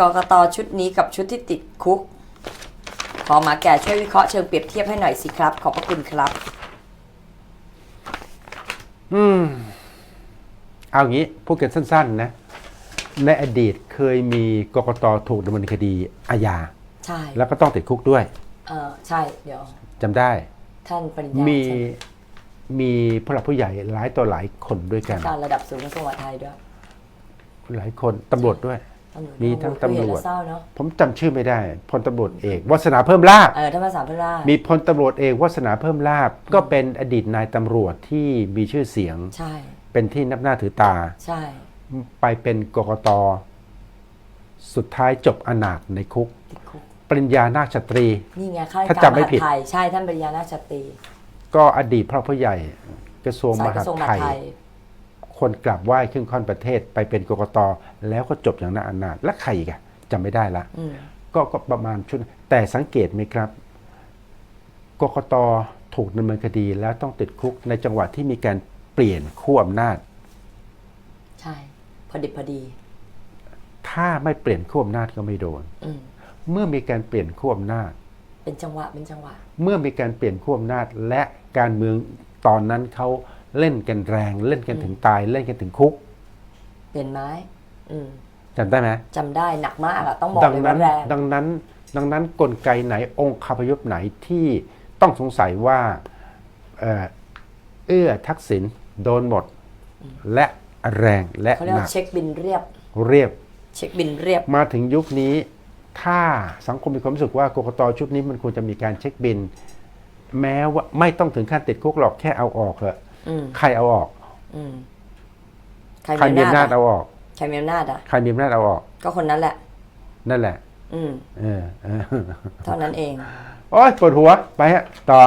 กกตชุดนี้กับชุดที่ติดคุก ขอหมาแก่ช่วยวิเคราะห์เชิงเปรียบเทียบให้หน่อยสิครับ ขอบพระคุณครับ อืม เอางี้พูดกันสั้น ๆ นะ ในอดีตเคยมีกกตถูกดำเนินคดีอาญาใช่แล้วก็ต้องติดคุกด้วย เออใช่เดี๋ยว จำได้ ท่านปริญญามีใช่ไหมมีผู้หลักผู้ใหญ่หลายต่อหลายคนด้วยกันการระดับสูงของจังหวัดไทยด้วย หลายคนตำรวจด้วยตำรวจ มีทั้งตำรวจเห็นแล้เศร้าเนาะผมจำชื่อไม่ได้พลตำรวจเอกวัฒนาเพิ่มลาบ เออท่านภาษาเพื่อนราชมีพลตำรวจเอกวัฒนาเพิ่มลาบ ก็เป็นอดีตนายตำรวจที่มีชื่อเสียง ใช่เป็นที่นับหน้าถือตา ใช่ ไปเป็นกกต สุดท้ายจบอนาถในคุก ติดคุกปริญญานาคชตรี นี่ไงข้าราชถ้าการจำไม่ผิดมหาดไทยใช่ท่านปริญญานาชตรีก็อดีตพระผู้ใหญ่กระทรวงสายมกหาระดทรวงมไทหาดย ไทย คนกลับไหว้ครึ่งค่อนประเทศไปเป็นกกตแล้วก็จบอย่างน่าอนาถและใครอีกันจำไม่ได้ละอืมก็ก็ประมาณชุดแต่สังเกตไหมครับกกตถูกดำเนินคดีแล้วต้องติดคุกในจังหวะที่มีการเปลี่ยนขั้วอำนาจ ใช่ พอดิบพอดี ถ้าไม่เปลี่ยนขั้วอำนาจก็ไม่โดนอืมเมื่อมีการเปลี่ยนขั้วอำนาจ เป็นจังหวะเป็นจังหวะ เมื่อมีการเปลี่ยนขั้วอำนาจและการเมืองตอนนั้นเขา เล่นกันแรง เล่นกันถึงตาย เล่นกันถึงคุก เปลี่ยนไม้ อืมจำได้ไหมจำได้หนักมากอะต้องบอกดังเลยนั้ว่านแรงดังนั้น ดังนั้นกลไกไหนองค์คาพยพไหนที่ต้องสงสัยว่าเอ่อเอื้อทักษิณโดนหมด และแรงและเขาเรียกหนัว่ากเช็คบินเรียบ เรียบ เช็คบินเรียบ มาถึงยุคนี้ ถ้าสังคมมีความรู้สึกว่ากกตชุดนี้มันควรจะมีการเช็คบิน แม้ว่าไม่ต้องถึงขั้นติดคุกหรอกแค่เอาออกเถอะอืม ใครเอาออกอืมใครใครมีมีอำอำนานาจจอะเอาออก ใครมีอำนาจอะใครมีอำนาจเอาออก ก็คนนั้นแหละ นั่นแหละ อืม เออเออเท่านั้นเอง โอ้ยปวดหัว ไปฮะ ต่อ